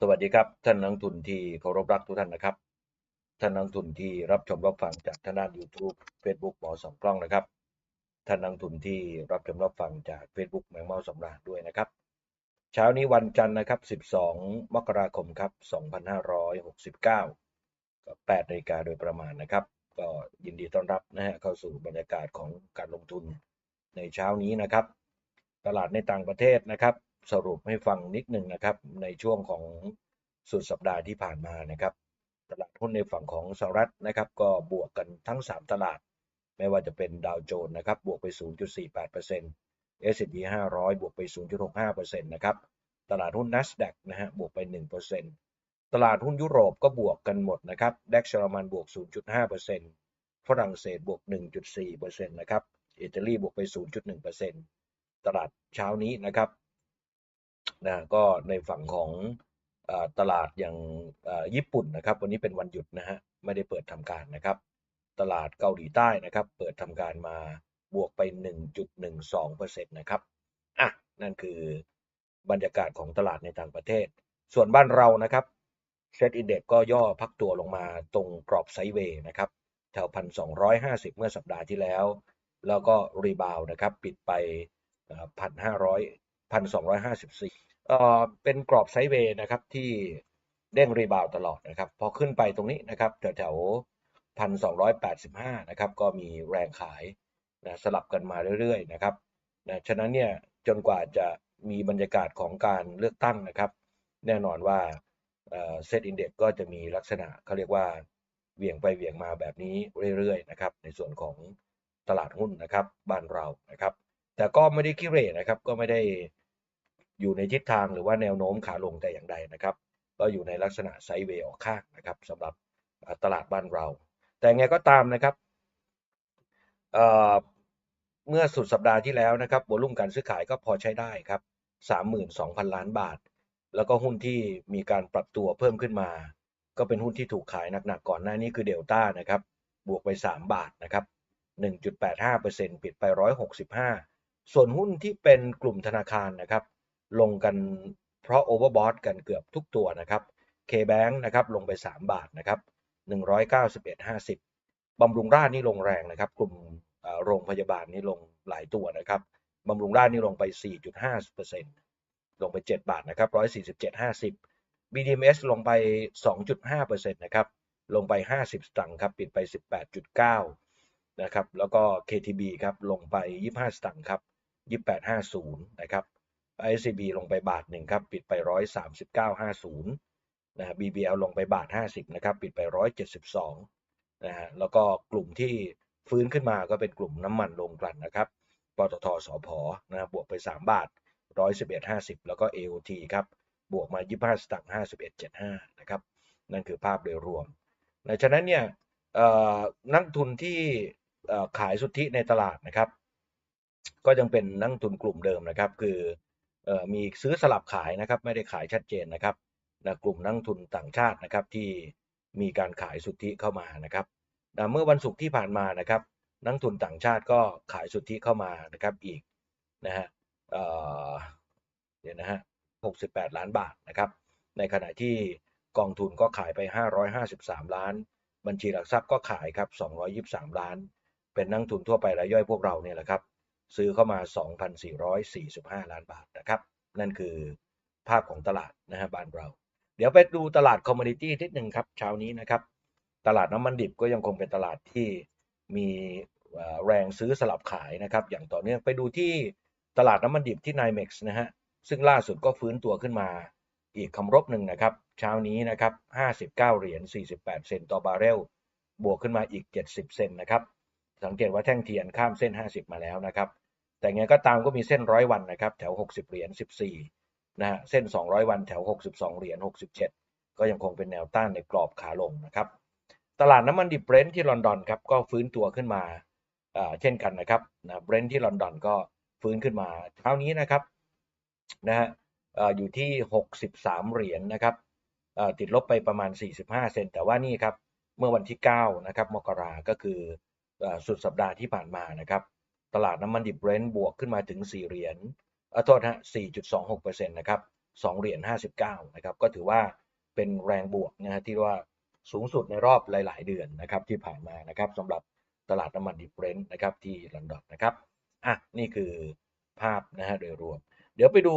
สวัสดีครับ ท่านนักทุนที่เคารพรักทุกท่านนะครับ ท่านนักทุนที่รับชมรับฟังจากทางด้าน YouTube Facebook หมอสองกล้องนะครับ ท่านนักทุนที่รับชมรับฟังจาก Facebook แมงเมาสำราญด้วยนะครับ เช้านี้วันจันทร์นะครับ 12 มกราคมครับ 2569ก็8นาฬิกาโดยประมาณนะครับ ก็ยินดีต้อนรับนะฮะเข้าสู่บรรยากาศของการลงทุนในเช้านี้นะครับ ตลาดในต่างประเทศนะครับ สรุปให้ฟังนิดหนึ่งนะครับ ในช่วงของสุดสัปดาห์ที่ผ่านมานะครับตลาดหุ้นในฝั่งของสหรัฐนะครับ ก็บวกกันทั้ง 3 ตลาด ไม่ว่าจะเป็นดาวโจนส์นะครับบวกไป 0.48% S&P 500 บวกไป 0.65%นะครับตลาดหุ้น NASDAQ นะฮะบวกไป 1%ตลาดหุ้นยุโรปก็บวกกันหมดนะครับดัคเยอรมันบวก 0.5%ฝรั่งเศสบวก 1.4%นะครับอิตาลีบวกไป 0.1%ตลาดเช้านี้นะครับ นะก็ในฝั่งของอตลาดอย่างญี่ปุ่นนะครับ วันนี้เป็นวันหยุดนะฮะไม่ได้เปิดทำการนะครับ ตลาดเกาหลีใต้นะครับ เปิดทำการมาบวกไป 1.12%นะครับอะนั่นคือบรรยากาศของตลาดในต่างประเทศ ส่วนบ้านเรานะครับเซ็ตอินเด็กก็ย่อพักตัวลงมาตรงกรอบไซเวย์นะครับแถว1,250เมื่อสัปดาห์ที่แล้ว แล้วก็รีบาวนะครับ ปิดไป1,500 1,254 เอ่อเป็นกรอบไซด์เวย์นะครับที่เด้งรีบาวตลอดนะครับ พอขึ้นไปตรงนี้นะครับแถวแถว1,285นะครับ ก็มีแรงขายนะสลับกันมาเรื่อยๆนะครับนะฉะนั้นเนี่ยจนกว่าจะมีบรรยากาศของการเลือกตั้งนะครับ แน่นอนว่าเซตอินเด็กก็จะมีลักษณะเขาเรียกว่าเหวี่ยงไปเหวี่ยงมาแบบนี้เรื่อยๆนะครับในส่วนของตลาดหุ้นนะครับบ้านเรานะครับ แต่ก็ไม่ได้ขี้เรนะครับก็ไม่ได้ อยู่ในทิศทางหรือว่าแนวโน้มขาลงแต่อย่างใดนะครับ ก็อยู่ในลักษณะไซด์เวย์ออกข้างนะครับสำหรับตลาดบ้านเรา แต่ไงก็ตามนะครับเมื่อสุดสัปดาห์ที่แล้วนะครับวอลุ่มการซื้อขายก็พอใช้ได้ครับ 32,000 ล้านบาท แล้วก็หุ้นที่มีการปรับตัวเพิ่มขึ้นมา ก็เป็นหุ้นที่ถูกขายหนักๆก่อนหน้านี้คือเดลต้านะครับบวกไป 3 บาทนะครับ1.85%ปิดไป 165 ส่วนหุ้นที่เป็นกลุ่มธนาคารนะครับ ลงกันเพราะโอเวอร์บอทกันเกือบทุกตัวนะครับ K-Bank นะครับลงไป 3 บาทนะครับ191.50บำรุงราชนี่ลงแรงนะครับ กลุ่มโรงพยาบาลนี่ลงหลายตัวนะครับบำรุงราชนี่ลงไป 4.5%ลงไป 7 บาทนะครับ147.50 BDMs ลงไป 2.5%นะครับ ลงไป 50 สตังค์ครับ ปิดไป 18.9 นะครับ แล้วก็ KTB ครับ ลงไป 25 สตังค์ครับ 28.50 นะครับ ICB ลงไปบาทหนึ่งครับปิดไป 139.50นะฮะ BBL ลงไปบาท 50นะครับปิดไป 172นะฮะแล้วก็กลุ่มที่ฟื้นขึ้นมาก็เป็นกลุ่มน้ำมันลงกลั่นนะครับปตทสอพอนะบวกไป 3 บาท 111.50 แล้วก็ AOT ครับบวกมา 25 สตางค์51.75 นะครับ นั่นคือภาพโดยรวมในฉะนั้นเนี่ยนักทุนที่ขายสุทธิในตลาดนะครับ ก็ยังเป็นนักทุนกลุ่มเดิมนะครับ คือ มีซื้อสลับขายนะครับ ไม่ได้ขายชัดเจนนะครับนะกลุ่มนักทุนต่างชาตินะครับที่มีการขายสุทธิเข้ามานะครับนะเมื่อวันศุกร์ที่ผ่านมานะครับนักทุนต่างชาติก็ขายสุทธิเข้ามานะครับอีกนะฮะเเดี๋ยวนะฮะ68 ล้านบาทนะครับ ในขณะที่กองทุนก็ขายไป 553 ล้าน บัญชีหลักทรัพย์ก็ขายครับ 223 ล้าน เป็นนักทุนทั่วไปรายย่อยพวกเราเนี่ยแหละครับ ซื้อเข้ามา 2,445 ล้านบาทนะครับ นั่นคือภาพของตลาดนะฮะบ้านเรา เดี๋ยวไปดูตลาดคอมมูนิตี้นิดหนึ่งครับเช้านี้นะครับ ตลาดน้ำมันดิบก็ยังคงเป็นตลาดที่มีแรงซื้อสลับขายนะครับ อย่างต่อเนื่องไปดูที่ตลาดน้ำมันดิบที่ NYMEX นะฮะซึ่งล่าสุดก็ฟื้นตัวขึ้นมาอีกคำรบหนึ่งนะครับ เช้านี้นะครับ 59 เหรียญ 48 เซนต์ต่อบาร์เรล บวกขึ้นมาอีก 70 เซนต์นะครับ สังเกตว่าแท่งเทียนข้ามเส้น 50 มาแล้วนะครับ แต่ไงก็ตามก็มีเส้นร้อยวันนะครับแถว 60 เหรียญ 14 นะฮะเส้น 200 วันแถว 62 เหรียญ 67 ก็ยังคงเป็นแนวต้านในกรอบขาลงนะครับ ตลาดน้ำมันดิบเบรนท์ที่ลอนดอนครับก็ฟื้นตัวขึ้นมาเช่นกันนะครับนะเบรนท์ที่ลอนดอนก็ฟื้นขึ้นมาเช้านี้นะครับนะฮะอยู่ที่ 63 เหรียญนนะครับติดลบไปประมาณ 45 เซนแต่ว่านี่ครับเมื่อวันที่ 9 นะครับมกราก็คือสุดสัปดาห์ที่ผ่านมานะครับ ตลาดน้ำมันดิบเบรนท์บวกขึ้นมาถึง 4 เหรียญอโทษฮะ 4.26%นะครับ 2 เหรียญ 59 นะครับ ก็ถือว่าเป็นแรงบวกนะฮะที่ว่าสูงสุดในรอบหลาย ๆ เดือนนะครับที่ผ่านมานะครับสำหรับตลาดน้ำมันดิบเบรนท์นะครับที่ลอนดอนนะครับ อะ นี่คือภาพนะฮะโดยรวม เดี๋ยวไปดู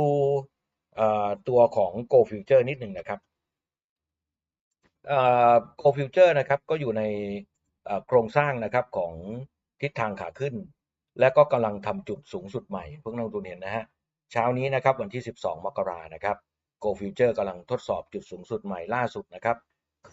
เอ่อตัวของ Go Future นิดหนึ่งนะครับเอ่อ Go Future นะครับก็อยู่ในโครงสร้างนะครับของทิศทางขาขึ้น และก็กำลังทำจุดสูงสุดใหม่เพิ่งนักลงทุนเห็นนะฮะเช้านี้นะครับวันที่ 12 มกรานะครับ Go Future กำลังทดสอบจุดสูงสุดใหม่ล่าสุดนะครับ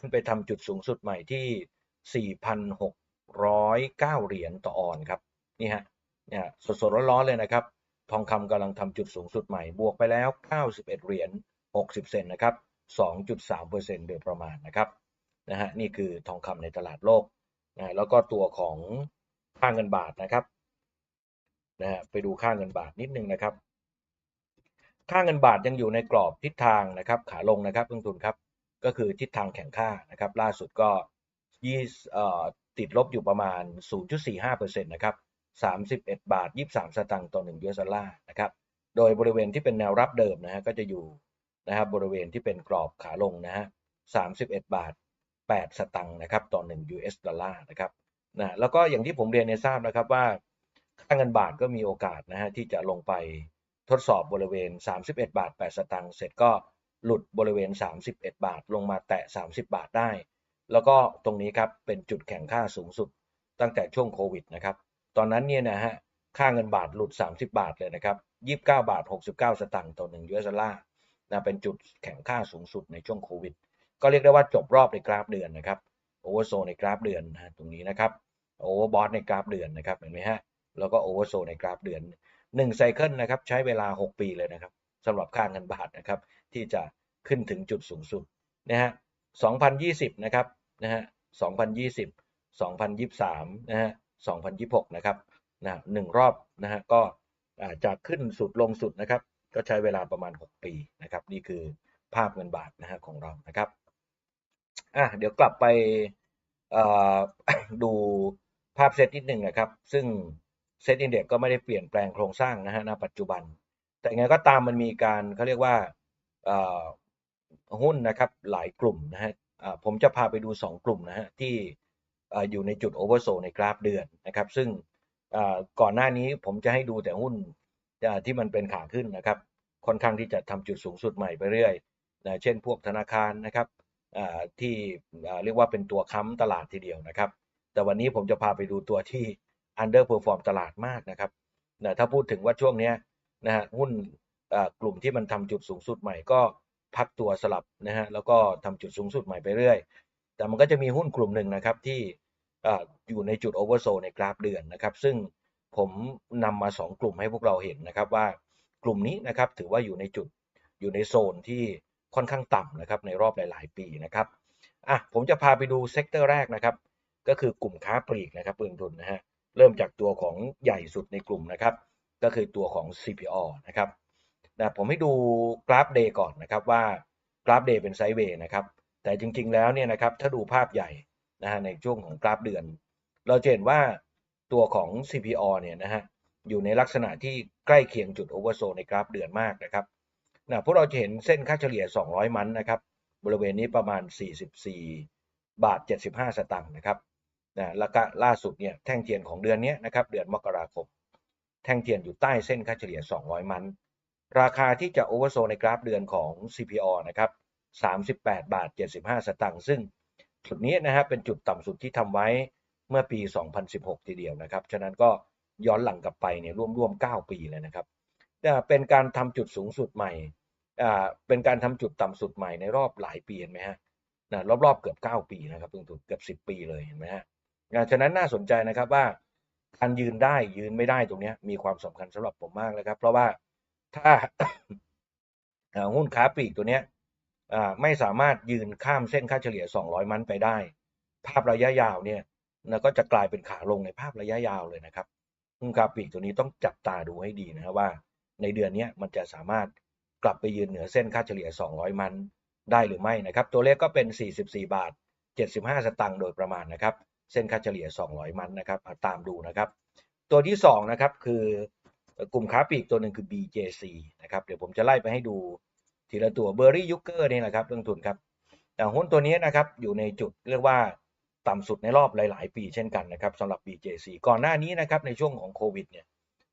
ขึ้นไปทำจุดสูงสุดใหม่ที่ 4,609 เหรียญต่อออนครับนี่ฮะเนี่ยสดๆร้อนๆเลยนะครับ ทองคำกำลังทำจุดสูงสุดใหม่บวกไปแล้ว 91 เหรียญ60 เซนนะครับ 2.3%โดยประมาณนะครับนะฮะนี่คือทองคำในตลาดโลกนะแล้วก็ตัวของค่าเงินบาทนะครับ นะฮะไปดูค่าเงินบาทนิดนึงนะครับ ค่าเงินบาทยังอยู่ในกรอบทิศทางนะครับ ขาลงนะครับลงทุนครับ ก็คือทิศทางแข็งค่านะครับ ล่าสุดก็ยี่ติดลบอยู่ประมาณ 0.45%นะครับ 31 บาท 23 สตางค์ต่อ1ยูเอสดอลลาร์นะครับ โดยบริเวณที่เป็นแนวรับเดิมนะฮะก็จะอยู่นะครับบริเวณที่เป็นกรอบขาลงนะฮะ 31 บาท 8 สตางค์นะครับต่อ1 US ดอลลาร์นะครับนะแล้วก็อย่างที่ผมเรียนในทราบนะครับว่า ค่าเงินบาทก็มีโอกาสนะฮะที่จะลงไปทดสอบบริเวณ 31 บาท 8 สตางค์เสร็จก็หลุดบริเวณ 31 บาท ลงมาแตะ 30 บาทได้ แล้วก็ตรงนี้ครับเป็นจุดแข่งค่าสูงสุดตั้งแต่ช่วงโควิดนะครับ ตอนนั้นเนี่ยนะฮะค่าเงินบาทหลุด 30 บาทเลยนะครับ 29 บาท 69 สตางค์ต่อ1ยูเอสดอลลาร์นะเป็นจุดแข่งค่าสูงสุดในช่วงโควิด ก็เรียกได้ว่าจบรอบในกราฟเดือนนะครับโอเวอร์โซในกราฟเดือนนะตรงนี้นะครับโอเวอร์บอทในกราฟเดือนนะครับเห็นไหมฮะ แล้วก็โอเวอร์โซในกราฟเดือน1ไซเคิลนะครับใช้เวลา 6 ปีเลยนะครับสำหรับค่าเงินบาทนะครับที่จะขึ้นถึงจุดสูงสุดนะฮะ2020นะครับนะฮะ2020 2023นะฮะ2026นะครับนะหนึ่งรอบนะฮะก็จะขึ้นสุดลงสุดนะครับ ก็ใช้เวลาประมาณ 6 ปีนะครับ นี่คือภาพเงินบาทนะฮะของเรานะครับอะเดี๋ยวกลับไปดูภาพเซตนิดหนึ่งนะครับ ซึ่ง เซตอินเด็กก็ไม่ได้เปลี่ยนแปลงโครงสร้างนะฮะณปัจจุบัน แต่ไงก็ตามมันมีการเขาเรียกว่าหุ้นนะครับหลายกลุ่มนะฮะผมจะพาไปดู 2 กลุ่มนะฮะที่อยู่ในจุดโอเวอร์โซในกราฟเดือนนะครับ ซึ่งก่อนหน้านี้ผมจะให้ดูแต่หุ้นที่มันเป็นขาขึ้นนะครับ ค่อนข้างที่จะทำจุดสูงสุดใหม่ไปเรื่อยนะเช่นพวกธนาคารนะครับที่เรียกว่าเป็นตัวค้ำตลาดทีเดียวนะครับ แต่วันนี้ผมจะพาไปดูตัวที่ underperform ตลาดมากนะครับนะถ้าพูดถึงว่าช่วงนี้นะฮะหุ้นกลุ่มที่มันทำจุดสูงสุดใหม่ก็พักตัวสลับนะฮะแล้วก็ทำจุดสูงสุดใหม่ไปเรื่อย แต่มันก็จะมีหุ้นกลุ่มหนึ่งนะครับที่อยู่ในจุดโอเวอร์โซในกราฟเดือนนะครับซึ่งผมนำมา 2 กลุ่มให้พวกเราเห็นนะครับว่ากลุ่มนี้นะครับถือว่าอยู่ในจุดอยู่ในโซนที่ค่อนข้างต่ำนะครับในรอบหลาย ๆ ปีนะครับอะผมจะพาไปดูเซกเตอร์แรกนะครับก็คือกลุ่มค้าปลีกนะครับปืนทุนนะฮะ เริ่มจากตัวของใหญ่สุดในกลุ่มนะครับ ก็คือตัวของ CPO นะครับนะผมให้ดูกราฟเดย์ก่อนนะครับว่ากราฟเดย์เป็นไซด์เวย์นะครับ แต่จริงๆแล้วเนี่ยนะครับถ้าดูภาพใหญ่นะฮะในช่วงของกราฟเดือน เราจะเห็นว่าตัวของ CPO เนี่ยนะฮะอยู่ในลักษณะที่ใกล้เคียงจุดโอเวอร์โซในกราฟเดือนมากนะครับนะพวกเราจะเห็นเส้นค่าเฉลี่ย 200 มันนะครับ บริเวณนี้ประมาณ 44 บาท 75 สตางค์นะครับ นะแล้วก็ล่าสุดเนี่ยแท่งเทียนของเดือนนี้นะครับเดือนมกราคมแท่งเทียนอยู่ใต้เส้นค่าเฉลี่ย 200 มัน ราคาที่จะโอเวอร์โซในกราฟเดือนของ CPO นะครับ38 บาท 75 สตางค์ซึ่งจุดนี้นะฮะเป็นจุดต่ำสุดที่ทำไว้เมื่อปี 2016 ทีเดียวนะครับ ฉะนั้นก็ย้อนหลังกลับไปเนี่ยร่วมๆ 9 ปีเลยนะครับเป็นการทำจุดสูงสุดใหม่เป็นการทำจุดต่ำสุดใหม่ในรอบหลายปีเห็นไหมฮะนะรอบๆเกือบ 9 ปีนะครับตรงจุดเกือบ 10 ปีเลยเห็นไหมฮะ ฉะนั้นน่าสนใจนะครับว่าการยืนได้ยืนไม่ได้ตรงนี้มีความสำคัญสำหรับผมมากเลยครับ เพราะว่าถ้าหุ้นค้าปลีกตัวนี้ไม่สามารถยืนข้ามเส้นค่าเฉลี่ย 200 มันไปได้ ภาพระยะยาวเนี่ยก็จะกลายเป็นขาลงในภาพระยะยาวเลยนะครับหุ้นค้าปลีกตัวนี้ต้องจับตาดูให้ดีนะครับว่า ในเดือนนี้มันจะสามารถกลับไปยืนเหนือเส้นค่าเฉลี่ย 200 มันได้หรือไม่นะครับ ตัวเลขก็เป็น 44 บาท 75 สตางค์โดยประมาณนะครับ เส้นค่าเฉลี่ย 200 มันนะครับตามดูนะครับ ตัวที่2นะครับคือกลุ่มค้าปลีกตัวหนึ่งคือ BJC นะครับเดี๋ยวผมจะไล่ไปให้ดูทีละตัว b e r r y y u k e r นี่แหละครับเรื่องทุนครับแต่หุ้นตัวนี้นะครับอยู่ในจุดเรียกว่าต่ำสุดในรอบหลาย ๆ ปีเช่นกันนะครับสำหรับ BJC ก่อนหน้านี้นะครับในช่วงของโควิดเนี่ย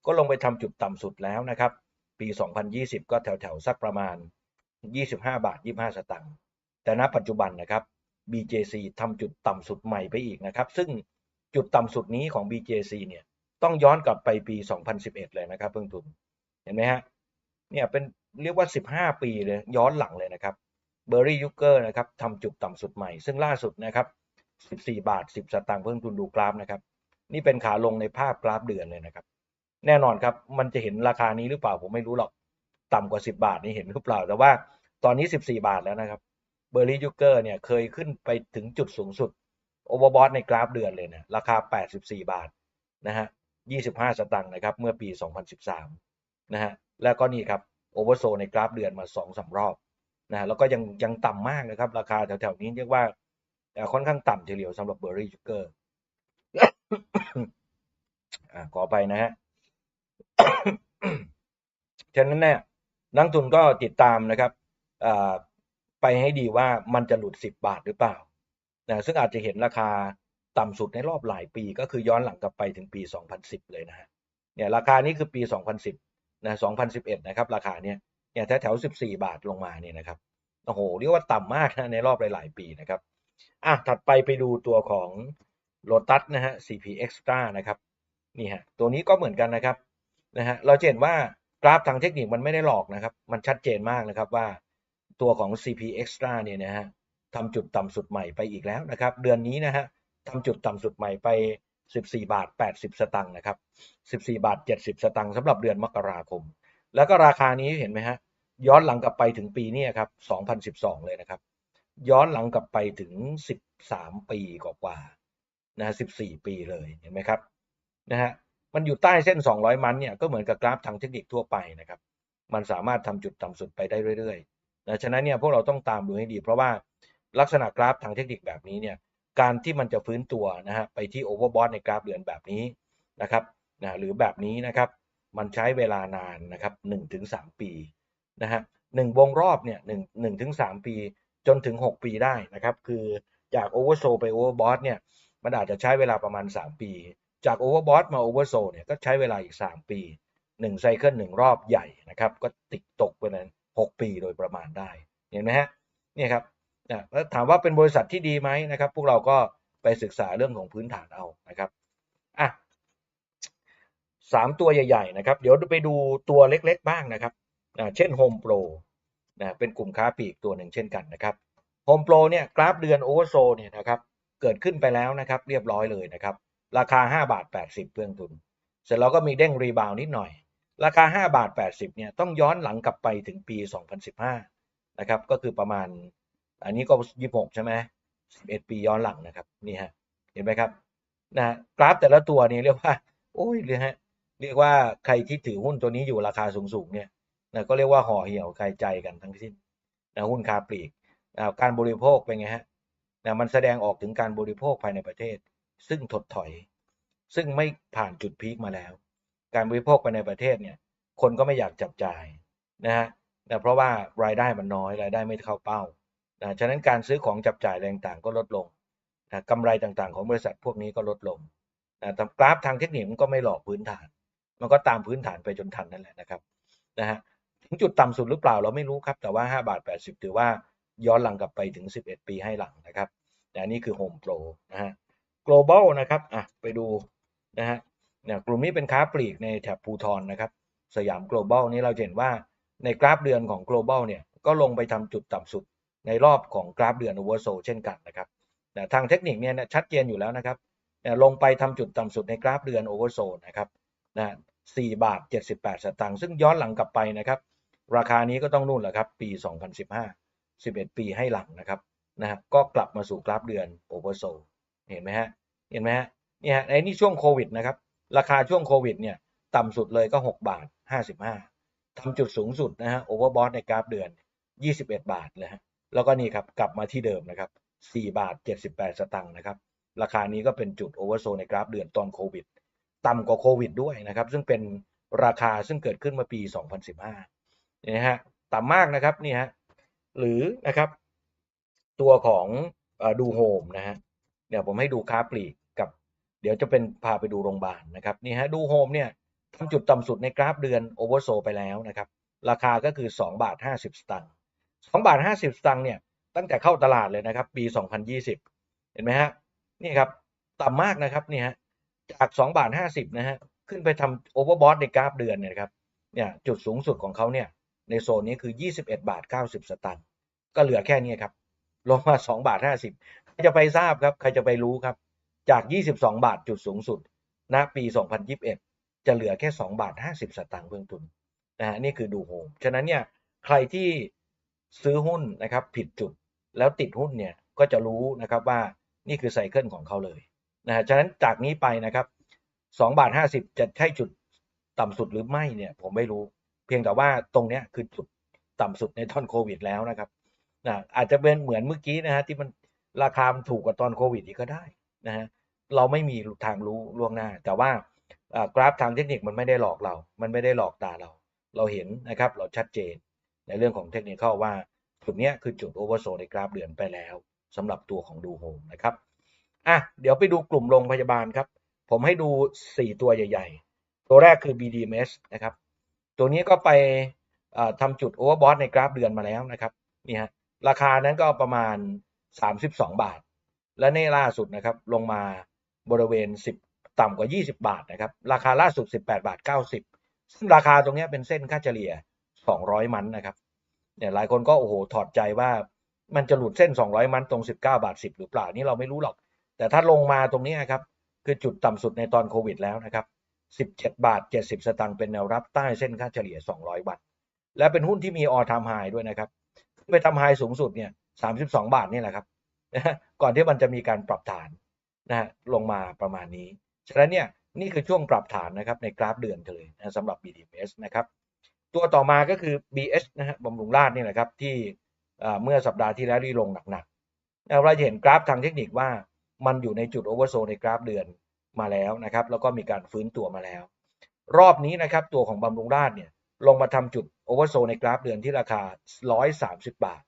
ก็ลงไปทำจุดต่ำสุดแล้วนะครับปี 2020 ก็แถว ๆ สักประมาณ 25 บาท 25 สตางค์แต่ณปัจจุบันนะครับ BJC ทำจุดต่ำสุดใหม่ไปอีกนะครับ ซึ่งจุดต่ำสุดนี้ของ BJC เนี่ยต้องย้อนกลับไปปี 2011 เลยนะครับเพิ่งทุนเห็นไหมฮะเนี่ยเป็นเรียกว่า 15 ปีเลยย้อนหลังเลยนะครับเบอร์รี่ยูเกอร์นะครับทำจุดต่ำสุดใหม่ ซึ่งล่าสุดนะครับ 14 บาท 10 สตางค์เพิ่งทุนดูกราฟนะครับนี่เป็นขาลงในภาพกราฟเดือนเลยนะครับ แน่นอนครับมันจะเห็นราคานี้หรือเปล่าผมไม่รู้หรอก ต่ำกว่า 10 บาทนี่เห็นหรือเปล่า แต่ว่าตอนนี้ 14 บาทแล้วนะครับ เบอร์รี่ยูเกอร์เนี่ยเคยขึ้นไปถึงจุดสูงสุดโอเวอร์บอทในกราฟเดือนเลยนะราคา 84 บาทนะฮะ 25 สตางค์นะครับ เมื่อปี 2013 นะฮะ แล้วก็นี่ครับโอเวอร์โซในกราฟเดือนมา2อสรอบนะแล้วก็ยังยังต่ำมากนะครับ ราคาแถวๆนี้เรียกว่าค่อนข้างต่ำทีเดียวสำหรับเบอร์รี่ชูเกอร์ขอไปนะฮะ ฉะนั้นเนี่ยนักทุนก็ติดตามนะครับ ไปให้ดีว่ามันจะหลุด 10 บาทหรือเปล่านะซึ่งอาจจะเห็นราคาต่ำสุดในรอบหลายปี ก็คือย้อนหลังกลับไปถึงปี 2010 เลยนะฮะเนี่ยราคานี้คือปี 2010นะ2011 นะครับ ราคาเนี้ยเนี่ยแถวๆ14 บาทลงมาเนี่ยนะครับโอ้โหเรียกว่าต่ำมากนะในรอบหลาย ๆ ปีนะครับอะถัดไปไปดูตัวของ Lotus นะฮะ CP Extra นะครับนี่ฮะตัวนี้ก็เหมือนกันนะครับนะฮะเราเห็นว่ากราฟทางเทคนิคมันไม่ได้หลอกนะครับ มันชัดเจนมากนะครับว่า ตัวของ CP Extra เนี่ยนะฮะทำจุดต่ำสุดใหม่ไปอีกแล้วนะครับ เดือนนี้นะฮะทำจุดต่ำสุดใหม่ไป 14 บาท 80 สตังค์นะครับ 14 บาท 70 สตังค์สำหรับเดือนมกราคม แล้วก็ราคานี้เห็นไหมฮะย้อนหลังกลับไปถึงปีนี้ครับ 2012 เลยนะครับ ย้อนหลังกลับไปถึง 13 ปีกว่าๆนะ14 ปีเลยเห็นไหมครับนะฮะมันอยู่ใต้เส้น 200 มันเนี่ยก็เหมือนกับกราฟทางเทคนิคทั่วไปนะครับ มันสามารถทำจุดต่ำสุดไปได้เรื่อยๆ นะฉะนั้นเนี่ยพวกเราต้องตามดูให้ดี เพราะว่าลักษณะกราฟทางเทคนิคแบบนี้เนี่ยการที่มันจะฟื้นตัวนะฮะไปที่โอเวอร์บอทในกราฟเดือนแบบนี้นะครับนะหรือแบบนี้นะครับมันใช้เวลานานนะครับหนึ่งถึงสามปีนะฮะหนึ่งวงรอบเนี่ยหนึ่งหนึ่งถึงสามปีจนถึงหกปีได้นะครับ คือจากโอเวอร์โซไปโอเวอร์บอทเนี่ยมันอาจจะใช้เวลาประมาณสามปี จากโอเวอร์บอทมาโอเวอร์โซเนี่ยก็ใช้เวลาอีกสามปีหนึ่งไซเคิลหนึ่งรอบใหญ่นะครับ ก็ติดตกไปนั้น หกปีโดยประมาณได้เห็นไหมฮะเนี่ยครับนะแล้วถามว่าเป็นบริษัทที่ดีไหมนะครับ พวกเราก็ไปศึกษาเรื่องของพื้นฐานเอานะครับอะสามตัวใหญ่ๆนะครับ เดี๋ยวไปดูตัวเล็กๆบ้างนะครับเช่น Home Pro นะเป็นกลุ่มค้าปลีกตัวหนึ่งเช่นกันนะครับ Home Pro เนี่ยกราฟเดือนโอเวอร์โซเนี่ยนะครับเกิดขึ้นไปแล้วนะครับเรียบร้อยเลยนะครับ ราคา 5 บาท 80 เพื่องทุน เสร็จแล้วก็มีเด้งรีบาวนิดหน่อย ราคา 5 บาท 80เนี่ยต้องย้อนหลังกลับไปถึงปี 2015 นะครับ ก็คือประมาณ อันนี้ก็ยี่หกใช่ไหมสิบเอ็ดปีย้อนหลังนะครับ นี่ฮะ เห็นไหมครับ นะกราฟแต่ละตัวนี่เรียกว่า โอ้ยเรียกฮะ เรียกว่าใครที่ถือหุ้นตัวนี้อยู่ราคาสูงๆ เนี่ยนะก็เรียกว่าห่อเหี่ยวใครใจกันทั้งสิ้นนะหุ้นคาปลีกนะการบริโภคเป็นไงฮะนะมันแสดงออกถึงการบริโภคภายในประเทศ ซึ่งถดถอย ซึ่งไม่ผ่านจุดพีคมาแล้ว การบริโภคภายในประเทศเนี่ยคนก็ไม่อยากจับจ่ายนะฮะนะเพราะว่ารายได้มันน้อยรายได้ไม่เข้าเป้านะฉะนั้นการซื้อของจับจ่ายแรงต่างก็ลดลงนะกำไรต่างๆ ของบริษัทพวกนี้ก็ลดลงนะแต่กราฟทางเทคนิคมันก็ไม่หลอกพื้นฐาน มันก็ตามพื้นฐานไปจนทันนั่นแหละนะครับนะฮะถึงจุดต่ำสุดหรือเปล่าเราไม่รู้ครับ แต่ว่า 5 บาท 80 ถือว่าย้อนหลังกลับไปถึง 11 ปีให้หลังนะครับนะนี่คือ Home Pro นะฮะ global นะครับอะไปดูนะฮะ เนี่ยกลุ่มนี้เป็นค้าปลีกในแถบภูทรนะครับสยาม global นี้เราเห็นว่าในกราฟเดือนของ global เนี่ยก็ลงไปทำจุดต่ำสุดในรอบของกราฟเดือนโอเวอร์โซเช่นกันนะครับแต่ทางเทคนิคเนี่ยชัดเจนอยู่แล้วนะครับลงไปทำจุดต่ำสุดในกราฟเดือนโอเวอร์โซนะครับนะ4บาท 78 สตางค์ซึ่งย้อนหลังกลับไปนะครับราคานี้ก็ต้องนู่นแหละครับปี 2015 11 ปีให้หลังนะครับนะฮะก็กลับมาสู่กราฟเดือนโอเวอร์โซเห็นไหมฮะเห็นไหมฮะเนี่ฮะในนี่ช่วงโควิดนะครับ ราคาช่วงโควิดเนี่ยต่ำสุดเลยก็ 6 บาท 55 ทำจุดสูงสุดนะฮะโอเวอร์บอทในกราฟเดือน 21 บาทเลยฮะแล้วก็นี่ครับกลับมาที่เดิมนะครับ4บาท 78 สตางค์นะครับ ราคานี้ก็เป็นจุดโอเวอร์โซในกราฟเดือนตอนโควิด ต่ำกว่าโควิดด้วยนะครับ ซึ่งเป็นราคาซึ่งเกิดขึ้นมื่อปี 2015เนี่ยนะฮะต่ำมากนะครับนี่ฮะหรือนะครับ ตัวของดูโฮมนะฮะเดี๋ยวผมให้ดูค้าปลีก เดี๋ยวจะเป็นพาไปดูโรงพยาบาลนะครับนี่ฮะดูโฮมเนี่ยทำจุดต่ำสุดในกราฟเดือนโอเวอร์โซไปแล้วนะครับ ราคาก็คือ 2 บาท 50 สตางค์2บาท 50 สตางค์เนี่ยตั้งแต่เข้าตลาดเลยนะครับ ปี 2020 เห็นไหมฮะนี่ครับต่ำมากนะครับนี่ฮะจาก2บาท 50 นะฮะขึ้นไปทำโอเวอร์บอทในกราฟเดือนเนี่ยครับเนี่ยจุดสูงสุดของเขาเนี่ยในโซนนี้คือ 21 บาท 90 สตางค์ก็เหลือแค่นี้ครับลงมา 2 บาท 50 ใครจะไปทราบครับ ใครจะไปรู้ครับ จาก 22 บาทจุดสูงสุดณปี 2021 จะเหลือแค่ 2 บาท 50 สตางค์เพิ่งทุนนะฮะนี่คือดูโฮมฉะนั้นเนี่ยใครที่ซื้อหุ้นนะครับผิดจุดแล้วติดหุ้นเนี่ยก็จะรู้นะครับว่านี่คือไซเคิลของเขาเลยนะฮะฉะนั้นจากนี้ไปนะครับ2บาท 50 จะใช่จุดต่ำสุดหรือไม่เนี่ยผมไม่รู้ เพียงแต่ว่าตรงเนี้ยคือจุดต่ำสุดในตอนโควิดแล้วนะครับนะอาจจะเป็นเหมือนเมื่อกี้นะฮะที่มันราคาถูกกว่าตอนโควิดอีกก็ได้นะฮะ เราไม่มีทางรู้ล่วงหน้า แต่ว่ากราฟทางเทคนิคมันไม่ได้หลอกเรา มันไม่ได้หลอกตาเรา เราเห็นนะครับ เราชัดเจนในเรื่องของเทคนิคเข้าว่าจุดนี้คือจุดโอเวอร์โซในกราฟเดือนไปแล้วสำหรับตัวของดูโฮมนะครับอะเดี๋ยวไปดูกลุ่มโรงพยาบาลครับ ผมให้ดู 4 ตัวใหญ่ ๆ ตัวแรกคือ BDMS นะครับ ตัวนี้ก็ไปทำจุดโอเวอร์บอทในกราฟเดือนมาแล้วนะครับนี่ฮะราคานั้นก็ประมาณ 32 บาท และในล่าสุดนะครับลงมา บริเวณ 10 ต่ำกว่า 20 บาทนะครับ ราคาล่าสุด 18 บาท 90 ซึ่งราคาตรงนี้เป็นเส้นค่าเฉลี่ย 200 มันนะครับ เนี่ยหลายคนก็โอ้โหถอดใจว่ามันจะหลุดเส้น 200 มันตรง 19 บาท 10 หรือเปล่า นี่เราไม่รู้หรอก แต่ถ้าลงมาตรงนี้ครับ คือจุดต่ำสุดในตอนโควิดแล้วนะครับ 17 บาท 70 สตางค์เป็นแนวรับใต้เส้นค่าเฉลี่ย 200 วัน และเป็นหุ้นที่มีออทามไฮด้วยนะครับไปทำไฮสูงสุดเนี่ย32 บาทนี่แหละครับ ก่อนที่มันจะมีการปรับฐาน นะฮะลงมาประมาณนี้ ฉะนั้นเนี่ยนี่คือช่วงปรับฐานนะครับในกราฟเดือนเลยนะสำหรับ BDMs นะครับตัวต่อมาก็คือ BS นะฮะบำรุงราชนี่แหละครับที่เมื่อสัปดาห์ที่แล้วที่ลงหนักๆเราจะเห็นกราฟทางเทคนิคว่ามันอยู่ในจุดโอเวอร์โซในกราฟเดือนมาแล้วนะครับ แล้วก็มีการฟื้นตัวมาแล้ว รอบนี้นะครับตัวของบำรุงราชเนี่ยลงมาทำจุดโอเวอร์โซในกราฟเดือนที่ราคา 130 บาท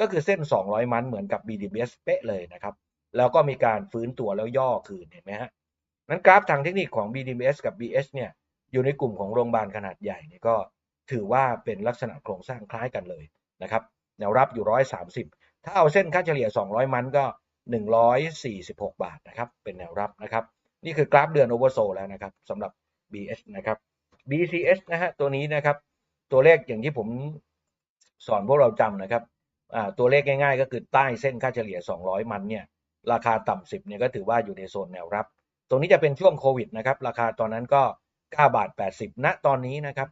ก็คือเส้น 200 มันเหมือนกับ BDBS เป๊ะเลยนะครับ แล้วก็มีการฟื้นตัวแล้วย่อคืนเห็นไหมฮะนั้นกราฟทางเทคนิคของ BDBS กับ BS เนี่ยอยู่ในกลุ่มของโรงพยาบาลขนาดใหญ่เนี่ยก็ถือว่าเป็นลักษณะโครงสร้างคล้ายกันเลยนะครับแนวรับอยู่ 130 ถ้าเอาเส้นค่าเฉลี่ย 200 มันก็ 146 บาทนะครับเป็นแนวรับนะครับ นี่คือกราฟเดือนโอเวอร์โซแล้วนะครับสำหรับ BS นะครับ BCS นะฮะตัวนี้นะครับตัวเลขอย่างที่ผมสอนพวกเราจำนะครับตัวเลขง่ายๆ ก็คือใต้เส้นค่าเฉลี่ย 200 มันเนี่ย ราคาต่ำ10เนี่ยก็ถือว่าอยู่ในโซนแนวรับ ตรงนี้จะเป็นช่วงโควิดนะครับราคาตอนนั้นก็9บาท80 ณตอนนี้นะครับ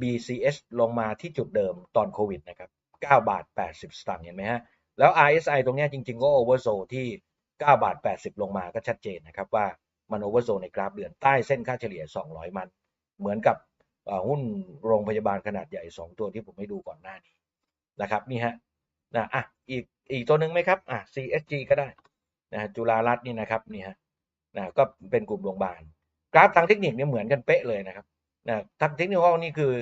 BCS ลงมาที่จุดเดิมตอนโควิดนะครับ9บาท80 สตางค์เห็นไหมฮะแล้ว RSI ตรงนี้จริง ๆ ก็โอเวอร์โซที่9บาท80 ลงมาก็ชัดเจนนะครับว่ามันโอเวอร์โซในกราฟเดือนใต้เส้นค่าเฉลี่ย 200 มัน เหมือนกับหุ้นโรงพยาบาลขนาดใหญ่ 2 ตัวที่ผมให้ดูก่อนหน้านี้นะครับนี่ฮะนะอะอีกอีกตัวหนึ่งไหมครับอะ CSG ก็ได้ นะจุฬารัตน์นี่นะครับนี่ฮะนะก็เป็นกลุ่มโรงพยาบาลกราฟทางเทคนิคเนี่ยเหมือนกันเป๊ะเลยนะครับนะทางเทคนิคนี่คือ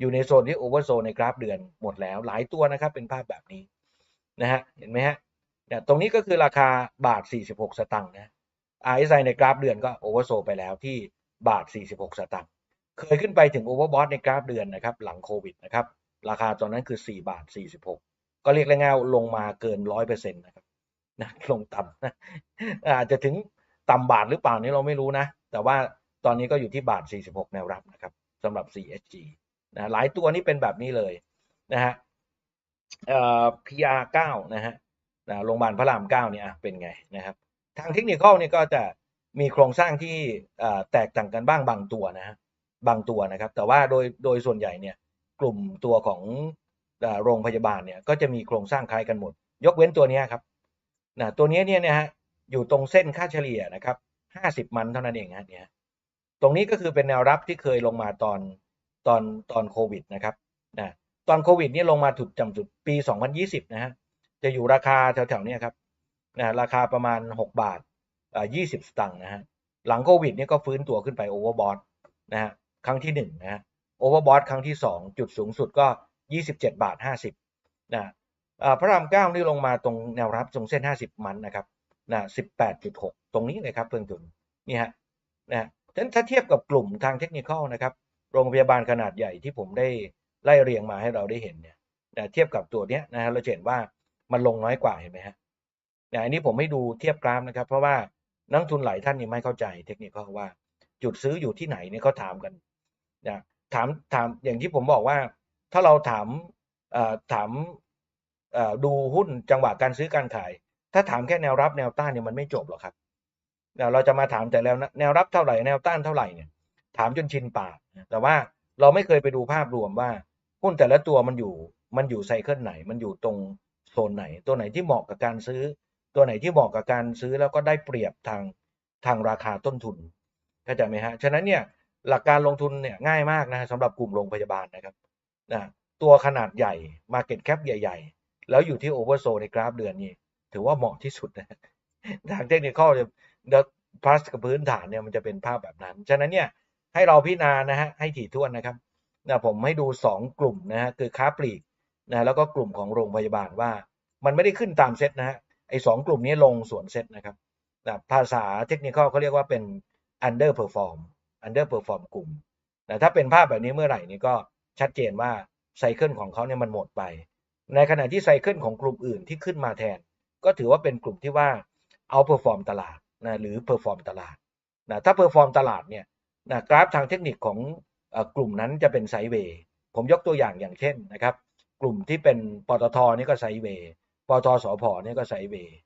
อยู่ในโซนที่โอเวอร์โซนในกราฟเดือนหมดแล้วหลายตัวนะครับเป็นภาพแบบนี้นะฮะเห็นไหมฮะเนี่ยตรงนี้ก็คือราคาบาท 46 สตังค์นะ RSI ในกราฟเดือนก็โอเวอร์โซไปแล้วที่บาท 46 สตังค์เคยขึ้นไปถึงโอเวอร์บอทในกราฟเดือนนะครับหลังโควิดนะครับราคาตอนนั้นคือ 4 บาท 46 ก็เรียกง่ายๆลงมาเกิน 100%นะครับ นะลงต่ำนะอาจจะถึงต่ำบาทหรือเปล่านี่เราไม่รู้นะ แต่ว่าตอนนี้ก็อยู่ที่บาท 46 แนวรับนะครับสำหรับ CSG นะหลายตัวนี้เป็นแบบนี้เลยนะฮะเอ่อ PR9 นะฮะโรงพยาบาลพระราม 9 เนี่ยเป็นไงนะครับ ทางเทคนิคเนี่ยก็จะมีโครงสร้างที่แตกต่างกันบ้างบางตัวนะฮะบางตัวนะครับ แต่ว่าโดยโดยส่วนใหญ่เนี่ยกลุ่มตัวของโรงพยาบาลเนี่ยก็จะมีโครงสร้างคล้ายกันหมด ยกเว้นตัวนี้ครับ นะตัวนี้เนี่ยนะฮะอยู่ตรงเส้นค่าเฉลี่ยนะครับ50มันเท่านั้นเองฮะเนี่ยตรงนี้ก็คือเป็นแนวรับที่เคยลงมาตอนตอนตอนโควิดนะครับนะตอนโควิดนี่ลงมาถุดจำจุดปี 2020 นะฮะจะอยู่ราคาแถวๆนี้ครับนะราคาประมาณ 6 บาทอ่า20 สตางค์นะฮะหลังโควิดนี่ก็ฟื้นตัวขึ้นไปโอเวอร์บอทนะฮะครั้งที่หนึ่งนะฮะโอเวอร์บอทครั้งที่สองจุดสูงสุดก็ยี่สิบเจ็ดบาทห้าสิบนะ พระรามเก้านี่ลงมาตรงแนวรับตรงเส้นห้าสิบมันนะครับนะสิบแปดจุดหกตรงนี้เลยครับเพื่อนทุนนี่ฮะนะฉะนั้นถ้าเทียบกับกลุ่มทางเทคนิคนะครับ โรงพยาบาลขนาดใหญ่ที่ผมได้ไล่เรียงมาให้เราได้เห็นเนี่ยนะเทียบกับตัวเนี้ยนะฮะเราเห็นว่ามันลงน้อยกว่าเห็นไหมฮะนะอันนี้ผมไม่ดูเทียบกราฟนะครับ เพราะว่านักทุนหลายท่านนี่ไม่เข้าใจเทคนิคเขาว่า จุดซื้ออยู่ที่ไหนเนี่ยเขาถามกันนะถามถามอย่างที่ผมบอกว่า ถ้าเราถามอ่อถาม ดูหุ้นจังหวะการซื้อการขาย ถ้าถามแค่แนวรับแนวต้านเนี่ยมันไม่จบหรอกครับ เราจะมาถามแต่แล้วแนวรับเท่าไหร่แนวต้านเท่าไหร่เนี่ยถามจนชินปากแต่ว่าเราไม่เคยไปดูภาพรวมว่าหุ้นแต่ละตัวมันอยู่มันอยู่ไซเคิลไหน มันอยู่ตรงโซนไหน ตัวไหนที่เหมาะกับการซื้อ ตัวไหนที่เหมาะกับการซื้อแล้วก็ได้เปรียบทางทางราคาต้นทุนเข้าใจไหมฮะฉะนั้นเนี่ยหลักการลงทุนเนี่ยง่ายมากนะสำหรับกลุ่มโรงพยาบาลนะครับนะตัวขนาดใหญ่ Market Cap ใหญ่ ๆ แล้วอยู่ที่โอเวอร์โซในกราฟเดือนนี้ถือว่าเหมาะที่สุดนะทางเทคนิคจะเดพลัสกับพื้นฐานเนี่ยมันจะเป็นภาพแบบนั้น ฉะนั้นเนี่ยให้เราพิจารณานะฮะให้ถี่ถ้วนนะครับนะผมให้ดู 2 กลุ่มนะฮะคือค้าปลีกนะแล้วก็กลุ่มของโรงพยาบาลว่า มันไม่ได้ขึ้นตามเซตนะฮะไอ้สกลุ่มนี้ลงส่วนเซตนะครับนะภาษาเทคนิคเขาเรียกว่าเป็น under perform under perform กลุ่มนะถ้าเป็นภาพแบบนี้เมื่อไหร่นี่ก็ชัดเจนว่าไซเคิลของเขาเนี่ยมันหมดไป ในขณะที่ไซเคิลของกลุ่มอื่นที่ขึ้นมาแทน ก็ถือว่าเป็นกลุ่มที่ว่าเอาเพอร์ฟอร์มตลาดนะหรือเพอร์ฟอร์มตลาดนะถ้าเพอร์ฟอร์มตลาดเนี่ยนะกราฟทางเทคนิคของกลุ่มนั้นจะเป็นไซเวย์ผมยกตัวอย่างอย่างเช่นนะครับ กลุ่มที่เป็นปตทนี่ก็ไซเวย์ปตทสพนี่ก็ไซเวย์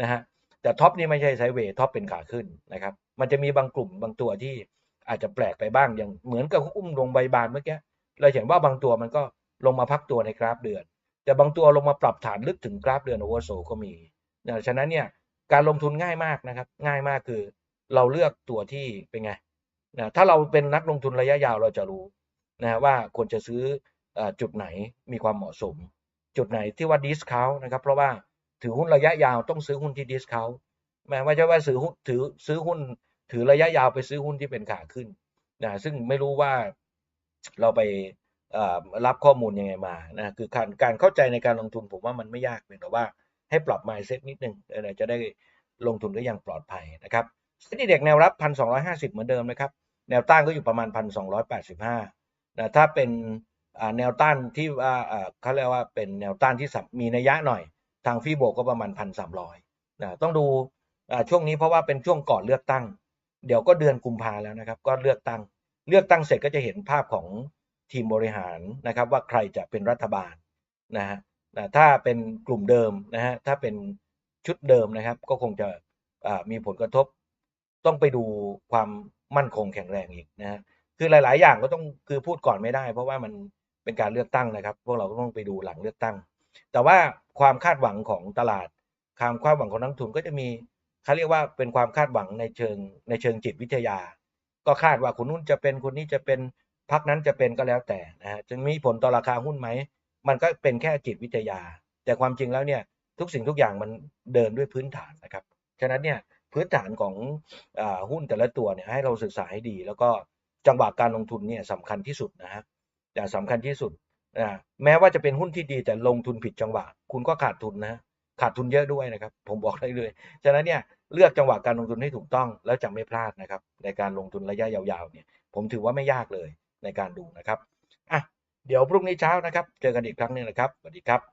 นะฮะแต่ท็อปนี่ไม่ใช่ไซเวย์ท็อปเป็นขาขึ้นนะครับมันจะมีบางกลุ่มบางตัวที่อาจจะแปลกไปบ้างอย่างเหมือนกับอุ้มลงใบบานเมื่อกี้เราเห็นว่าบางตัวมันก็ลงมาพักตัวในกราฟเดือน แต่บางตัวลงมาปรับฐานลึกถึงกราฟเดือนโอเวอร์โซก็มีนะฉะนั้นเนี่ยการลงทุนง่ายมากนะครับ ง่ายมากคือเราเลือกตัวที่เป็นไงนะถ้าเราเป็นนักลงทุนระยะยาวเราจะรู้นะว่าควรจะซื้ออจุดไหนมีความเหมาะสม จุดไหนที่ว่าดิสคาวนะครับเพราะว่าถือหุ้นระยะยาวต้องซื้อหุ้นที่ดิสคาวแม้ว่าจะว่าซื้อหุ้นถือซื้อหุ้น ถือระยะยาวไปซื้อหุ้นที่เป็นขาขึ้นนะซึ่งไม่รู้ว่าเราไป รับข้อมูลยังไงมานะคือการการเข้าใจในการลงทุนผมว่ามันไม่ยากเพียงแต่ว่าให้ปรับ mindset นิดนึงจะได้ลงทุนได้อย่างปลอดภัยนะครับเซ็นดีเด็กแนวรับพันสองร้อยห้าสิบเหมือนเดิมนะครับ แนวต้านก็อยู่ประมาณพันสองร้อยแปดสิบห้านะถ้าเป็นแนวต้านที่ว่าเขาเรียกว่าเป็นแนวต้านที่มีนัยยะหน่อย ทางฟีโบก็ประมาณพันสามร้อยนะต้องดูช่วงนี้เพราะว่าเป็นช่วงก่อนเลือกตั้ง เดี๋ยวก็เดือนกุมภาแล้วนะครับ ก็เลือกตั้ง เลือกตั้งเสร็จก็จะเห็นภาพของ ทีมบริหารนะครับว่าใครจะเป็นรัฐบาลนะฮะถ้าเป็นกลุ่มเดิมนะฮะถ้าเป็นชุดเดิมนะครับ ก็คงจะมีผลกระทบ ต้องไปดูความมั่นคงแข็งแรงอีกนะฮะคือหลาย ๆ อย่างก็ต้องคือพูดก่อนไม่ได้ เพราะว่ามันเป็นการเลือกตั้งนะครับ พวกเราก็ต้องไปดูหลังเลือกตั้ง แต่ว่าความคาดหวังของตลาดความคาดหวังของนักทุนก็จะมีเขาเรียกว่าเป็นความคาดหวังในเชิงในเชิงจิตวิทยา ก็คาดว่าคนนู้นจะเป็นคนนี้จะเป็น พักนั้นจะเป็นก็แล้วแต่นะฮะจึงมีผลต่อราคาหุ้นไหม มันก็เป็นแค่จิตวิทยา แต่ความจริงแล้วเนี่ยทุกสิ่งทุกอย่างมันเดินด้วยพื้นฐานนะครับ ฉะนั้นเนี่ยพื้นฐานของอหุ้นแต่ละตัวเนี่ยให้เราศึกษาให้ดี แล้วก็จังหวะการลงทุนเนี่ยสำคัญที่สุดนะฮะแต่สำคัญที่สุดนะแม้ว่าจะเป็นหุ้นที่ดีแต่ลงทุนผิดจังหวะ คุณก็ขาดทุนนะขาดทุนเยอะด้วยนะครับ ผมบอกได้เลยฉะนั้นเนี่ยเลือกจังหวะการลงทุนให้ถูกต้องแล้วจะไม่พลาดนะครับ ในการลงทุนระยะยาวๆเนี่ยผมถือว่าไม่ยากเลย ในการดูนะครับอะเดี๋ยวพรุ่งนี้เช้านะครับ เจอกันอีกครั้งหนึ่งนะครับสวัสดีครับ